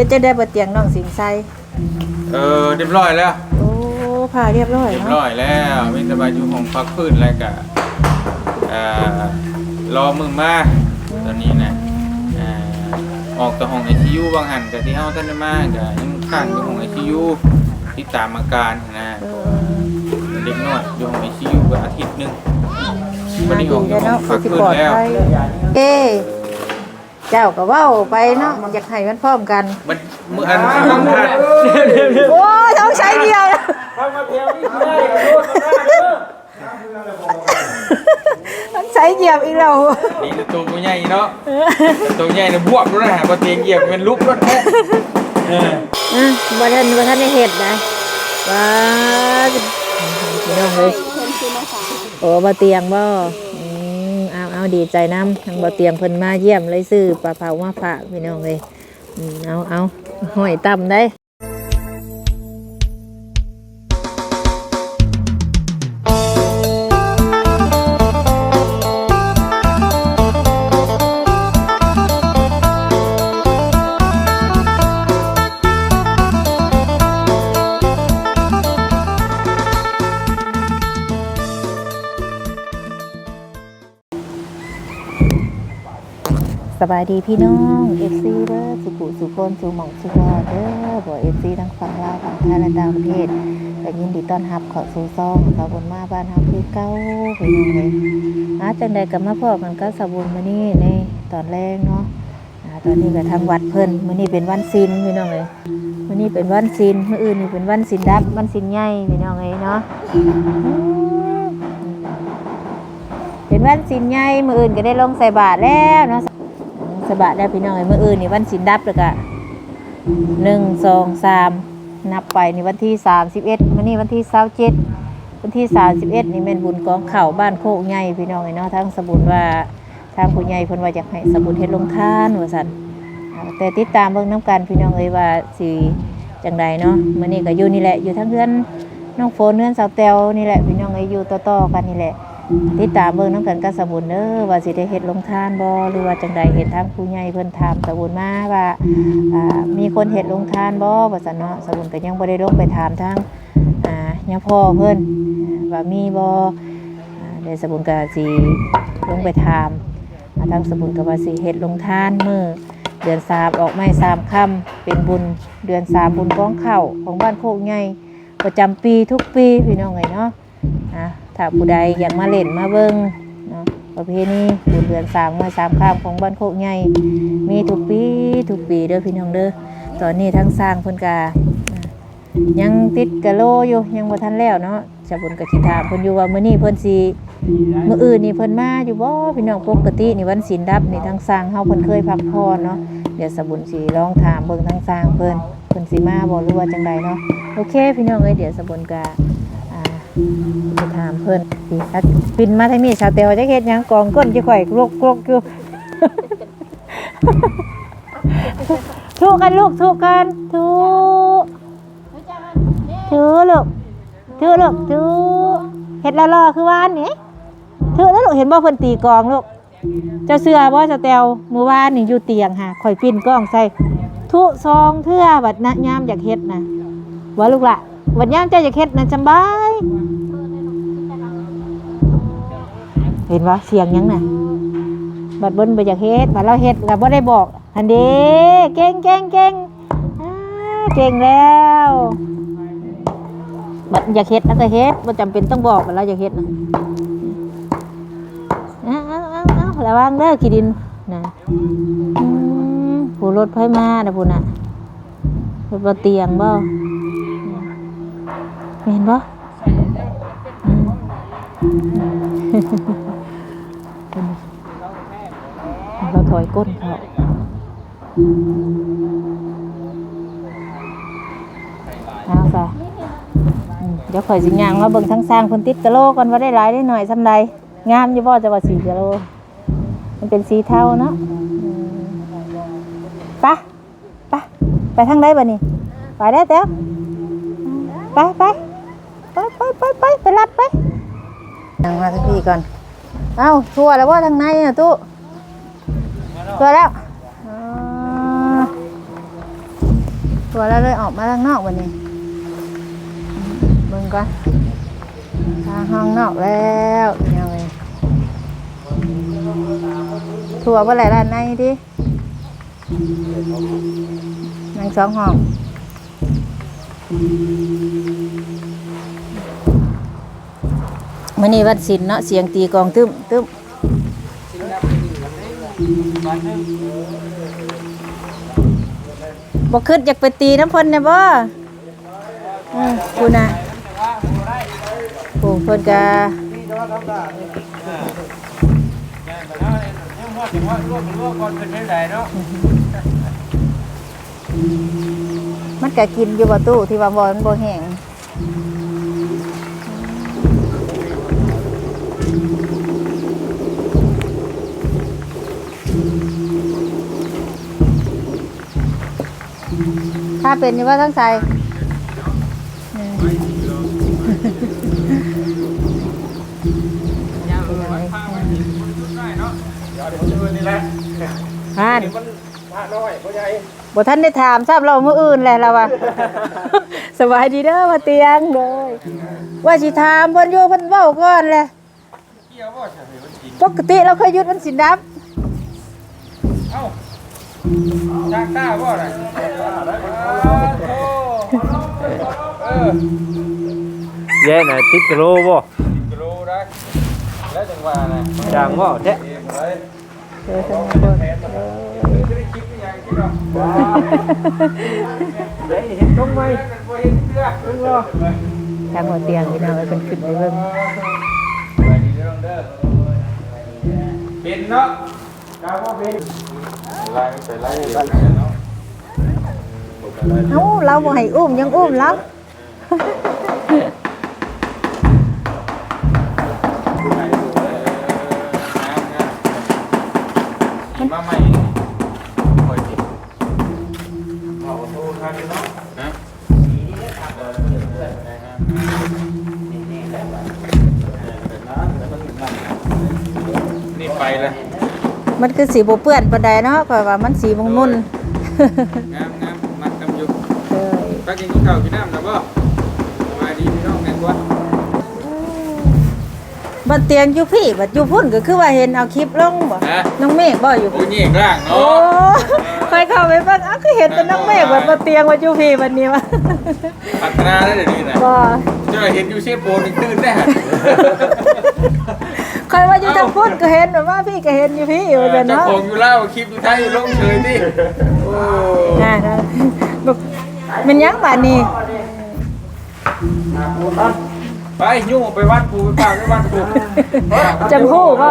เป็นจังได้บ่เตียงน้องสิงไสเออเรียบร้อยแล้ว โอ้ผ่าเรียบร้อยเรียบเนาะร้อยแล้วมีสบายอยู่ของพักพื้นแล้วก็เอ่อรอมึงมาตอนนี้นะเอ่อออกจากห้อง ICU บางหันกับที่เฮาท่านได้มาก็ยังข้างอยู่ห้อง ICU ที่ตามอาการนะเออเด็กน้อยอยู่ห้อง ICU ก็อาทิตย์หนึงวันนี้ออกดีจากห้เนาะองพักสิพื้ปนลอดแล้วภัยเอ้ เจ้าก็เว้าไปเนาะอยากให้มันพร้อมกัน มันมืออันสำคัญโอ้ยต้องใช้เดียวต้องใช้เหยียบอีกแล้วนี่คือตัวใหญ่เนาะตัวใหญ่เนี่ยบวกด้วยนะบ่เตียงเหยียบเป็นลุกรถแท้เอออะบ่ทันบ่ทันได้เฮ็ดนะว้าพี่น้องเฮ้ยโอ้บ่เตียงบ่อืม เอาดีใจนํทางบ่เตียงเพิ่นมาเยี่ยมเลยซื้อปลาเผามาฝากพี่น้องเลยเอาเอาห้อยต่ำได้ บายดีพี่น้องเอฟซีเด้อสุขุสุคนสุหมองสุวอเด้อบ่เอฟซีทั้งฝั่งลาวฝั่งไทยและต่างประเทศแต่ยินดีต้อนรับเขอสู่ซ่องสาวบุญมาบ้านเฮาคือเก้าพี่น้องเลยอาจังใดก็มาพบกันก็สาวบุญมื้อนี้ในตอนแรกเนาะอ่าตอนนี้ก็ทางวัดเพิ่นมื้อนี้เป็นวันศีลพี่น้องเลยมื้อนี้เป็นวันศีลมื้ออื่นนี่เป็นวันศีลดับวันศีลใหญ่พี่น้องเอ้ยเนาะเป็นวันศีลใหญ่มื้ออื่นก็ได้ลงใส่บาตรแล้วเนาะ สบายได้พี่น้องเมื่ออื่นนี่วันสินดับเลยกะหนึ่งสองสามนับไปนี่วันที่สามสิบเอ็ดมันนี่วันที่เสาเจ็ดวันที่สามสิบเอ็ดนี่แม่นบุญกองเข่าบ้านโคกใหญ่พี่น้องเนาะทั้งสบุญว่าทางผู้ใหญ่เพิ่นว่าอยากให้สบุญเฮ็ดลงทานว่าซั่นแต่ติดตามเบิ่งน้ำกันพี่น้องเอ้ยว่าสิจังใดเนาะมื้อนี้ก็อยู่นี่แหละอยู่ทั้งเพื่อนน้องโฟนเพื่อนสาวแตวนี่แหละพี่น้องเอ้ยอยู่ต่อๆกันนี่แหละ ติดตามเบิ่งน้ำกันกับสบุญเด้อว่าสิได้เฮ็ดลงทานบ่หรือว่าจังใดเห็นทางผู้ใหญ่เพิ่นถามสบุญมาว่าอ่ามีคนเฮ็ดลงทานบ่ว่าซั่นเนาะสบุญก็ยังบ่ได้ลงไปถามทางอ่าย่าพ่อเพิ่นอ่าว่ามีบ่อ่าเดี๋ยวสบุญก็สิลงไปถามทางสบุญก็ว่าสิเฮ็ดลงทานมื้อเดือนสามออกไม้สามค่ำเป็นบุญเดือนสามบุญกองเข้าของบ้านโคกใหญ่ประจำปีทุกปีพี่น้องเอ้ยเนาะอะ ถ้าผู้ใดอยากมาเล่นมาเบิ่งเนาะประเพณีบุญเดือนสามมาสามข้ามของบ้านโคกใหญ่มีทุกปีทุกปีเด้อพี่น้องเด้อตอนนี้ทั้งสร้างเพิ่นกายังติดกะโลอยู่ยังบ่ทันแล้วเนาะจะบุญกะสิถามเพิ่นอยู่ว่ามื้อนี้เพิ่นสิมื้ออื่นนี่เพิ่นมาอยู่บ่พี่น้องปกตินี่วันศีลดับนี่ทั้งสร้างเฮาเพิ่นเคยพักผ่อนเนาะเดี๋ยวสบุญสิลองถามเบิ่งทั้งสร้างเพิ่นเพิ่นสิมาบ่หรือว่าจังใดเนาะโอเค พี่น้องเอ้ยเดี๋ยวสบุญกะอ่า ไปถามเพิ่นสิถ้าปินมาทางนี้ชาวเตียวจะเฮ็ดหยังกองก้นจะข่อยกรกกรกอยู่ ถูกกันลูกถูกกันถูกถือลูกถือลูกถือเฮ็ดละลอคือว่านนี่ถือแล้วลูกเห็นบ่เพิ่นตีกองลูกเจ้าเสื้อบ่ชาวเตียวเมื่อวานนี่อยู่เตียงค่ะข่อยปิ้นกล้องใส่ทุซองเทื่อบัดนะยามอยากเฮ็ดนะว่าลูกละ บัดย่ามเจ้ายาเฮ็ดนะสำบายเห็นว่าเสียงยังน่ะบัดเบนไปจากเฮ็ดบัดเราเฮ็ดกับบ่ได้บอกอันเด้เก่งเก่งเก่งเก่งแล้วบัดอยากเฮ็ดแล้วก็เฮ็ดบ่จำเป็นต้องบอกบัดเราอยากเฮ็ดนะอาเอาเอาเอาระวังเด้อขี้ดินนะผู้รถไฟมาเด้อพุ่นน่ะรถบ่เตียงบ่ เห็นบ่อืมเราถอยก้นเขาเอาซะอืมเดี๋ยวข่อยสิย่างมาเบิ่งทั้งสร้างเพิ่นติดกะโหลก่อนว่าได้หลายได้หน่อยซำใดงามอยู่บ่จะว่า4กะโหลมันเป็นสีเทาเนาะอืมไปไปไปทางใดบัดนี้ไปได้เต้วไปไป ไปไปไปรัดไปนั่งมาทั้งพี่ก่อน เอ้าทั่วแล้วว่าทางในอะตู้ทั่วแล้วอ่าตัวแล้วเลยออกมาทางนอกวันนี้เบิ่งก่อนทางห้องนอกแล้วยังไงถั่วว่าอะไรด้านในดินั่งสองห้อง มื่อนี้วันศิลเนาะเสียงตีกองตึ้มตึ้มบ่ขึ้นอยากไปตีน้ำพนเนี่ยบ่อืมกูนะโอ้เพิ่นกะมันก็กินอยู่บ่ตู้ที่ว่าบ่มันบ่แห้งาเป็นอยู่ว่าทั้งใจอืมอ่านบ่ท่านได้ถามทราบเราเมื่ออื่นแหละเราว่าสบายดีเด้อมาเตียงเลยว่าสิถามเพิ่นอยู่เพิ่นเว้าก่อนแหละปกติเราเคยยุดวันสินดับเอ้าจากตาบ่ได้เออ แย่น่ะติดกะโลบ่กิโลได้แล้วจังหวะน่ะดังบ่แท้เอ็มเลยเออสนุกเบิ่งคือได้คิดอย่างคิดหรอกได้เห็นตรงไหมบ่เห็นเสื้อเพิ่งรอทางหัวเตียงพี่น้องเอาเพิ่นขึ้นไปเบิ่งไปดีเด้อเด้อเป็นเนาะกาว่าเป็นไล่ไปไล่เนาะเอ้าเราบ่ให้อุ้มยังอุ้มแล้ว มาใหม่คอยติดเอาโทรทันเนาะฮะนี่ไปเลยมันคือสีบ่เปื้อนปานใดเนาะก็ว่ามันสีมงมุนงามงามมัดกำอยู่เอ้ยปักกินข้าวกินน้ำ บัดเตียงอยู่พี่บัดอยู่พุ่นก็คือว่าเห็นเอาคลิปลงบ่ฮะ น้องเมฆบ่อยู่โอ้ยนี่ร่างโอ้เนาะค่อยเข้าไปเบิ่งอ้าวคือเห็นแต่น้องเมฆบัดบ่เตียงว่าอยู่พี่บัดนี้วะพัฒนาได้เดี๋ยวนี้นะบ่เจ้าเห็นอยู่เชฟโบนตื่นได้ฮะค่อยว่าอยู่ทางพุ่นก็เห็นแบบว่าพี่ก็เห็นอยู่พี่ว่าซั่นเจ้าเนาะ ของอยู่เล่าคลิปอยู่ไทยลงเฉยดิโอ้น่านะบ่มันหยังบัดนี้ ไปยุ่งไปวัดปูไปป่าไปวัดปูจำฮู้บ่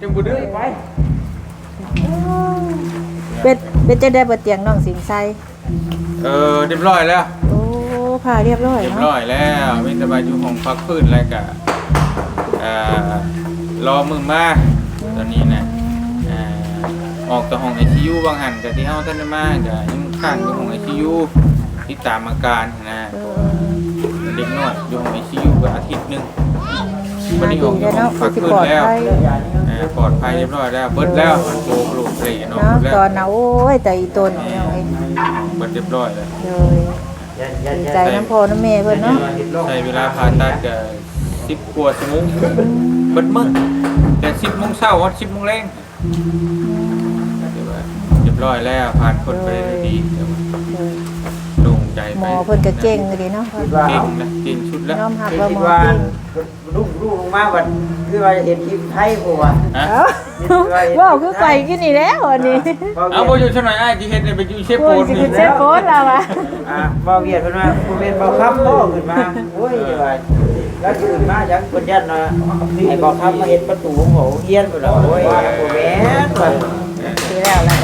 จังบุดื้อไปเป็ดเป็ดจะได้บ่เตียงน้องสิงไสเออเรียบร้อยแล้วโอ้ผ่าเรียบร้อยเรียบเนาะร้อยแล้วมีสบายอยู่ของพักพื้นแล้วก็เอ่อรอมึงมาตอนนี้นะเอ่อออกจากห้องไอซียูบางหันกับที่เฮาท่านได้มาก็ยังข้างอยู่ห้องไอซียูติดตามอาการนะเออเด็กน้อยอยู่ห้องไอซี ยูก็อาทิตย์หนึงวันนี้ออกดีจากห้เนาะองคืพัอกสิพื้ปนลอดแล้วภัยเอ่อปลอดภัยเรียบร้อยแล้วเบิดแล้วมันโปรโปรเปรย์เนาะเนาะเบิดแล้วตอนน่ะโอ้ยแต่อีตนพี่น้องเอ้ยเบิดเรียบร้อยแล้วเลยดีใจน้ำพ่อน้ำแม่เพิ่นเนาะใช้เวลาผ่าตัดก็สิบกว่าชั่วโมงเบิดมึงแต่สิบโมงเช้าวันสิบโมงแรงเดี๋ยวว่าเรียบร้อยแล้วผ่านคนไปได้ด้วยดี เดี๋ยวว่าเลยโล่งใจหมไปอเพิ่นก็เก่งเลยเนาะเก่งนะเก่งชุดแล้วยอมรับคือว่าหคิมดอว่าเก่งลูกลูกลงมาบัดคือว่าเห็นคลิปไทยบ่ว่าฮะเอ้าว้าวคือไปกินนี่แล้วอันนี้เอาโบอยู่ช่วยหน่อยไอ้ที่เห็นเนี่ยไปอยู่เชฟโอ้โปยนสินี่ขึ้นเส้นโพสต์แล้วอะอ่าบ่เวียดเพิ่นว่าบ่เป็นบ่ครับพ่อขึ้นมาโอ้ยว่าแล้วขึ้นมาจังเพิ่นยันว่าไอ้บ่ครับมาเฮ็ดประตูของเขาเฮียนพุ่นล่ะโอ้ยบ่แม่นว่าคือแล้วแล้ว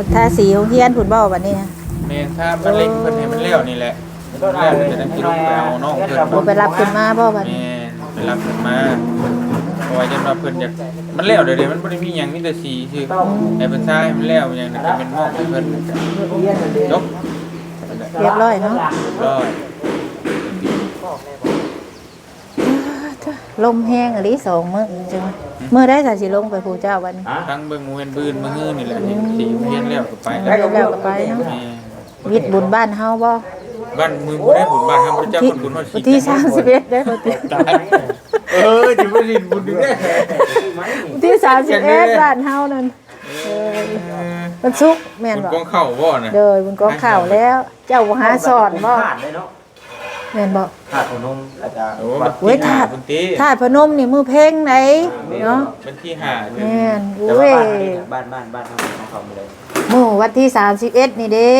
ก็เพิ่นทาสีของเฮียนพุ่นบ่บัดนี้นะเมนถ้ามันเล็กเพิ่นให้มันเลี้ยวนี่แหละมันเลี้ยวมันจะได้กินลูกไปเอาน้องเพิ่นบ่ไปรับขึ้นมาบ่บัดแม่นี้นไปรับเพิ่นมาเพราะว่าจำว่าเพิ่นอยากมันเลี้ยวเดี๋ยวนี้มันบ่ได้มีหยังมีแต่สีคือไอ้เพิ่นซ่าให้มันเลี้ยวอย่างนั้นก็เป็นหม้อให้เพิ่นยกเรียบร้อยเนาะร้อยต ลมแห้งอะลิสองมื้อจังเมื่อได้ถ้าสิลงไปผู้เจ้าวันนี้ทั้งเบิ่งหมูเห็นบืนมาฮื้อนี่แหละนี่สีเพี้ยนแล้วก็ไปได้แล้วก็ไปเนาะแม่วิทย์บุญบ้านเฮาบ่บ้านมือบ่ได้บุญบ้านครับพระเจ้าคนบุญฮอดวันที่31ได้บ่ติตายเออจิบ่ได้บุญดึงได้วันที่31บ้านเฮานั่นเออมันสุกร์แม่นบุญบ่กองเข้าบ่น่ะเด้อมันก็ข่าวแล้ว เจ้าบ่หาสอนบ่ แม่นบ่ขาดขนมแล้วก็โอ้วัดเว้ยถาดบุญตีธาตุพนมนี่มือเพลงไหนเนาะเป็นที่ห้าเดือนแม่นแต่อุ้ว่ายบ้านนี่น่ะบ้านบ้านบ้านทำของเขาเลยมื้อวันที่ 31 นี่เด้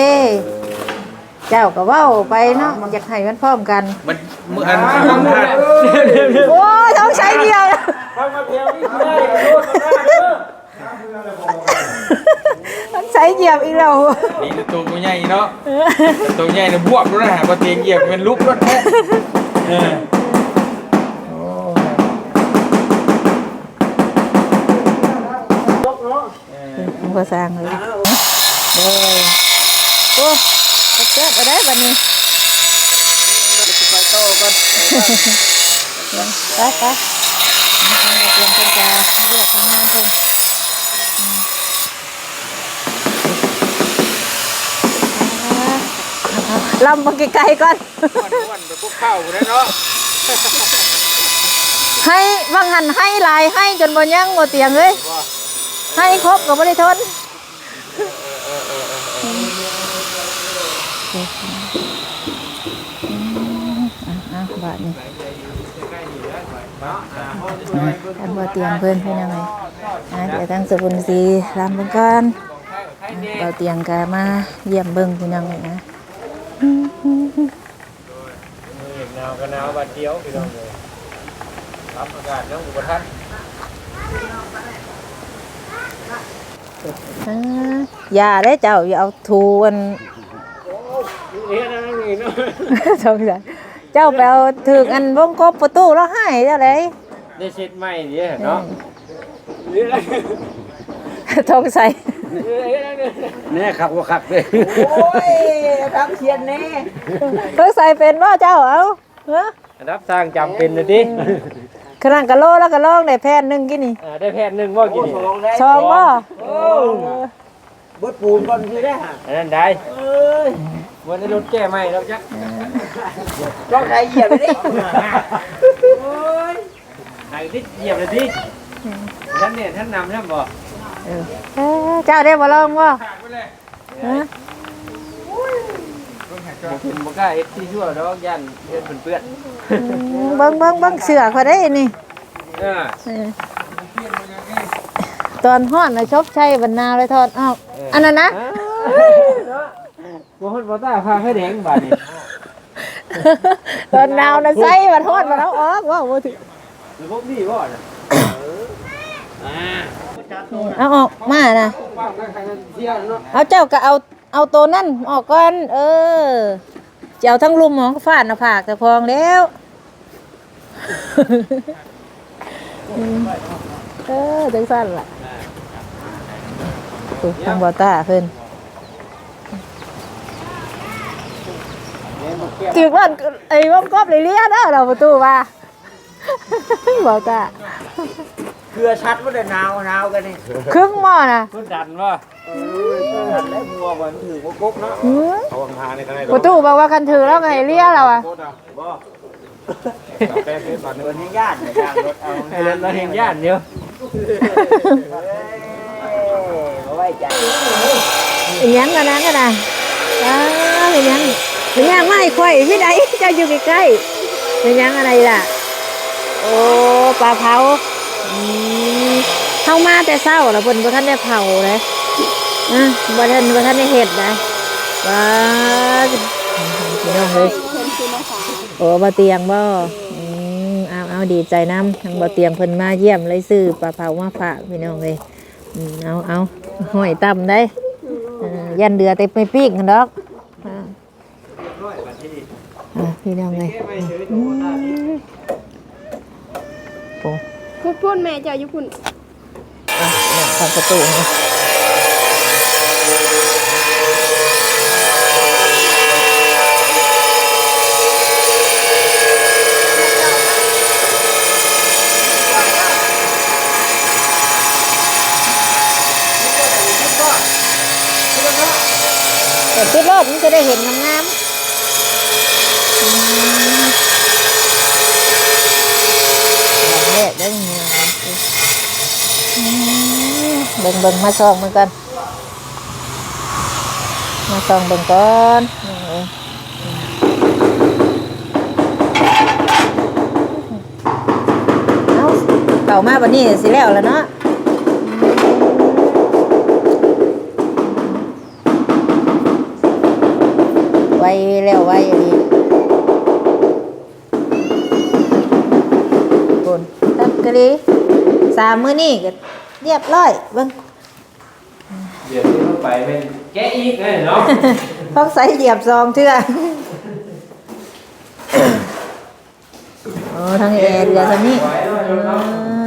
เจ้าก็เว้าไปเนาะอยากให้มันพร้อมกัน มันมืออันบางท่านโอ้ยต้องใช้เดียวเข้ามาเพียงนี่ได้โลดมาได้เด้อ ต้องใช้เหยียบอีกแล้วนี่ตัวตัวใหญ่เนาะตัวใหญ่เนี่ยบวกด้วยนะบ่เตียงเหยียบเป็นลุกรถแท้เออยกเนาะมันก็สร้างเลยโอ้ยโอ้เกิดอะไรบัดนี้ไปโตก่อนไปไปมาเตรียมกันจะเรียกทำงานเพิ่น ลำมาไกลๆก่อน ม่วนๆไปพวกข้าวพุ่นนะเนาะให้บางหันให้หลายให้จนบ่ยังบ่เตียงเลยให้ครบก็บ่ได้ทนอะบาทนี่อันบ่เตียงเพิ่นเพิ่นยังไงอะเดี๋ยวทั้งสกุลศรีรำเบิ่งก่อนเราเตียงกามาเยี่ยมเบิ่งเพิ่นยังไงนะ หนาวก็หนาวบาดเดียวพี่น้องเลยรับอากาศเนาะอุปทานอ่าอย่าได้เจ้าอย่าเอาทูอันเอ๊ะนั่นนี่เนาะสงสัยเจ้าไปเอาถึกอันวงกบประตูแล้วให้เจ้าเลย ได้เช็ดใหม่ดิเนาะสงสั ยนี่ครับว่าคักเลยโอ้ยทำเขียนแน่สงสัยเป็นว่าเจ้าเอาเอ้อรับสร้างจำเป็นนะดิขนาดกะโลแล้วกะลองได้แพนหนึงกินนี่ได้แพทย์หนึ่งว่ากินสองได้ชองบ่บดปูนก่อนคือได้ฮะอันนั้นได้เอ้ยวันนี้รถแก้ใหม่แล้วจ้ะลองใครเหยียบไปดิโอ้ยไอ้ที่เหยียบเลยดิท่านเนี่ยท่านนำท่านบอก เออเอ้อเจ้าได้บ่ลองบ่ขาดไปเลยฮะผมเห็นบอกว่าเอฟซีชั่วดอกยันเพื่อนเพื่อนอืมเบิ่งเบิ่งเบิ่งเสือเขาได้นี่เออเออตอนฮ้อนน่ะชอบใช้บรรณาเลยทอดออกอันนั้นนะบางคนบอกว่าพาให้แดงบาดนี่ตอนหนาวน่ะใส่บัดฮ้อนบัดเอาออกว่าบ่ถึงหรือพวกนี่บ่น่ะอ่า เอาออกมานะป้าก็ใครกันเที่ยวเนาะเอาเจ้าก็เอาเอาตัวนั่นออกก่อน เออจะเอาทั้งลุมหมองฟาดหน้าผากแต่พองแล้วอืมเออจังสั้นล่ะถูกทางบอต้าเพิ่นถือว่าไอ้วงกบเลยเลี้ยนะเราประตูว่าบอต้า เกลือชัดว่าแต่หนาวหนาวกันนี่ครึ่งหม้อนะคนดันว่าชัดแล้วมัวมันถือว่ากกเนาะหือเอาวางทาในกันได้ประตูบอกว่าคันถือแล้วไงเลี้ยเราอะบ่แป้งเป็นบาดเดินให้ญาติเนี่ยย่างรถเอาให้เล่นเราเห็นญาติเดียวเอาไว้ใจอีหยังกันนะกันนะอ้าวอีหยังอีหยังไม่ค่อยพี่ใดเจ้าอยู่ใกล้ๆอีหยังอะไรล่ะ โอ้ปลาเผาอืม เข้ามาแต่เศร้าแล้วเพิ่นบ่ทันได้เผาเลยอะบ่ทันบ่ทันได้เฮ็ดนะว้าพี่น้องเฮ้ยโอ้บ่เตียงบ่อืมเอาเอาดีใจนํทางบ่เตียงเพิ่นมาเยี่ยมเลยซื้อปลาเผามาฝากพี่น้องเลยอืมเอาเอาห้อยต่ำได้เออยันเดือเต็มไปปีกกันดอกอ่าอ่าพี่น้องเลยอืมโอ้ คุณพูดแม่เจ้ายุคุณแม่ทางประตูนะแต่ติดรถมันจะได้เห็นงามๆ เบิ่งเบิ่งมาซองมันกัน มาซองเบิ่งก่อนเอาเก่ามาวันนี้สิแล้วแล้วเนาะไว้แล้วไว้อันนี้บนตักกะลีสามมื้อนี้ก็ เรียบร้อยเบิ่งเดี๋ยวนี้ต้องไปเป็นแกะอีกเลยเนาะต้องใส่เหยียบซองเทื่อโอ้ทางแอร์เรือทางนี้ไว้เนาะอืเนาะ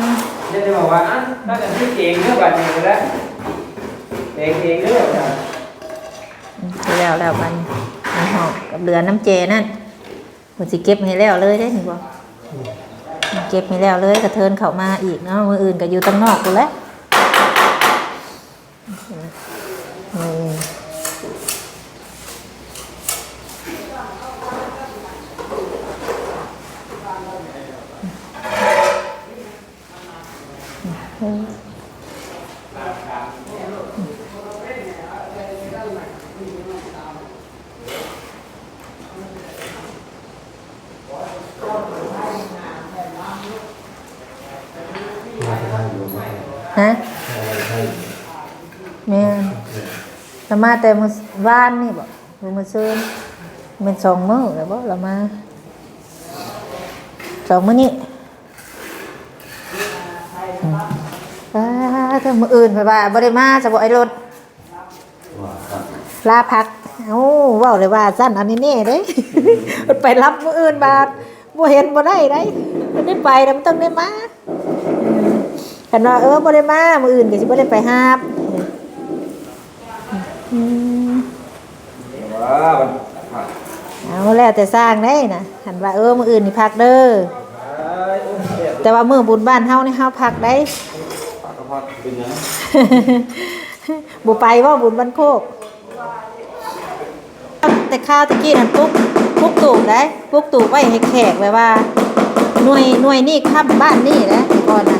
มเดี๋ยวจะบอกว่าอะถ้าเกิดที่เก่งเรื่องบัตรเองแล้วเก่งเก่งเรื่องแล้วแล้วมันน้ำหอมกับเรือน้ำเจนั่นผมสิเก็บให้แล้วเลยได้หนิบ่เก็บให้แล้วเลยกระเทินเข้ามาอีกเนาะมืออื่นก็อยู่ตั้งนอกกูนแหล้ว นี่ฮ มาแต่มื้อวานนี่บ่มื้อมื้อซื่นเป็นสองมื้อแล้วบ่เรามาสองมื้อนี้อ่าถ้ามื้ออื่นไปว่าบ่ได้มาจะบ่ไอ้รถลาพักเอ้าเว้าเลยว่าสั้นอันนี้แน่เด้มันไปรับมื้ออื่นบาดบ่เห็นบ่ได้ได้มันได้ไปแล้วมันต้องได้มาคันว่าเออบ่ได้มามื้ออื่นก็สิบ่ได้ไปหาบอืม ว้าว เอา แล้วแต่สร้างได้นะคันว่าเออมืออื่นนี่พักเด้อแต่ว่ามือบุญบ้านเฮานี่เฮาพักได้ปากกระเพาะเป็นยังบ่ไปว่าบุญบ้านโคกแต่ข้าวตะกี้นั่นปุ๊กปุ๊กตูบได้ปุ๊กตูบไว้ให้แขกไว้ว่าหน่วยหน่วยนี่ค้ำบ้านนี่นะแต่ก่อนน่ะ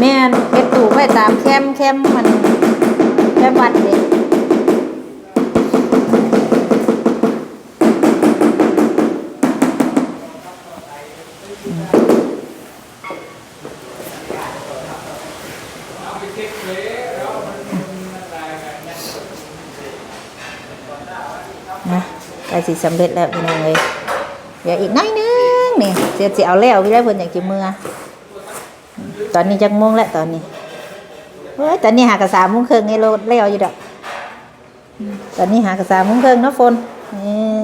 แม่นเฮ็ดตูบไว้ตามแคมแคมมันแคมวัดเด้ นะใกล้ สิสำเร็จแล้วพี่น้องเลยเดี๋ยวอีกน้อยนึงนี่เสียสิเอาแล้วพี่ได้เพิ่นอยากกินเมื่อตอนนี้จักโมงแล้วตอนนี้เฮ้ยตอนนี้หากระสามโมงครึ่งไงโลดแล้วอยู่ดอกตอนนี้หากระสามโมงครึ่งเนาะฝนนี่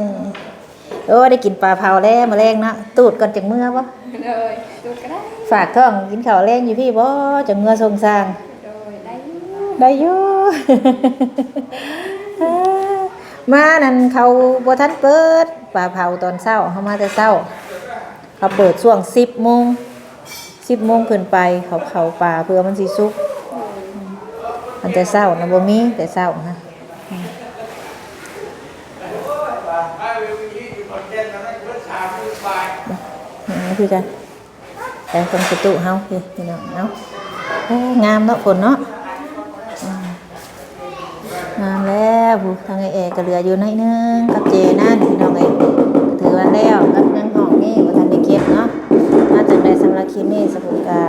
โอ้ได้กินปลาเผาแล้วมาแรงเนาะตูดก่อนจังเมื่อบ่เลยดูก็ได้ฝากท้องกินข้าวแรงอยู่พี่บ่จังเมื่อทรงสร้างโดยได้ได้อยู่ มานั่นเขาบ่ทันเปิดป่าเผาตอนเช้าเขามาแต่เช้า เขาเปิดช่วงสิบโมงสิบโมงขึ้นไป เขาเขาป่าเพื่อมันสิสุกมันแต่เช้านะบ่มีแต่เช้านะนี่คือกันแต่ตรงประตูเฮาพี่พี่น้องเนาะงามเนาะฝนเนาะ แล้วผู้ทางไอเอก็เหลืออยู่หน้อยนึงกับเจนั่นพี่น้องเอยถือว่าแล้วกับนังห้องนี่ว่ทันได้เก็บเนาะมาจากใดสำหรับคลิปนี้สมุกา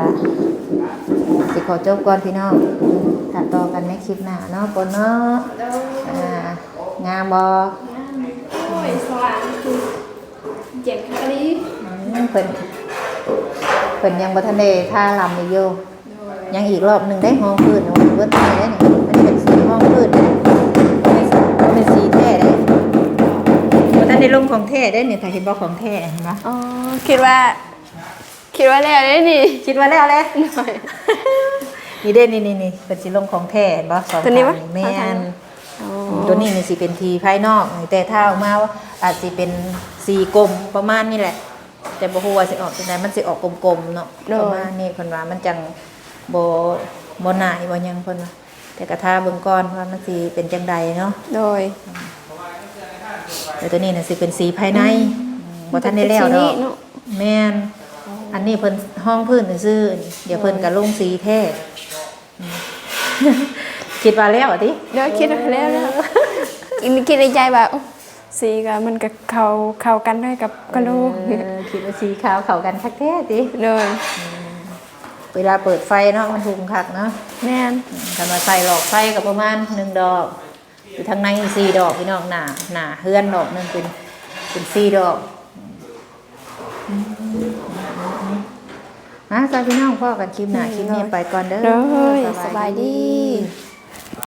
สิขอจบก่อนพี่น้องถัดต่อกันในคลิปหน้าเนาะปนเนาะอ่างามบอโอ้ยสว่างคือเจ็บคารีเพิ่นเพิ่นยังบ่ทันได้ท่าลำอยู่อยู่โยยังอีกรอบหนึ่งได้ห้องพื้นเอาเบิดไปได้นี่มันเป็นสีห้องพื้นนะ บ่ทันได้ลงของแท้ได้นี่ถ้าเห็นบ่ของแท้เห็นบ่อ๋อคิดว่า คิดว่าแล้วได้นี่คิดว่าแล้วเลยหน่อยนี่เด้นี่นี่นี่เป็นสีลงของแท้เห็นบ่สองตัวนี้วะทางแม่สองทางนอ๋อตัวนี้นี่สิเป็นทีภายนอกแต่ถ้าออกมาว่าอาจสิเป็นสีกลมประมาณนี้แหละ แต่บ่ฮู้ว่าสิออกจังไดมันสิออกกลมๆเนาะประมาณนี้เพิ่นว่ามันจังบ่บ่หน่ายบ่หยังเพิ่นว่าแต่กระทาเบิ่งก่อนว่ามันสิเป็นจังใดเนาะโดย แต่ตัวนี้น่ะสิเป็นสีภายในบ่ทันได้แล้วดอกเนาะแม่นอันนี้เพิ่นห้องพื้นซื่อๆเดี๋ยวเพิ่นก็ลงสีแท้อืมคิดว่าแล้วติเดี๋ยวคิดแล้วแล้วคิดคิดในใจแบบสีก็มันก็เข้าเข้ากันได้กับกระโหลกเออคิดว่าสีขาวเข้ากันคักแท้ติเลยเวลาเปิดไฟเนาะมันหุงคักเนาะแม่นทำมาใส่หลอกไฟก็ประมาณหนึ่งดอก อยู่ทางในสี่ดอกพี่น้องหนาหนาเฮือนดอกหนึงเป็นเป็นสี่ดอกนะสวัสดีพี่น้องพ่อกันคลิปหนาคลิปนี้ไปก่อนเด้อเลยสบายดีดี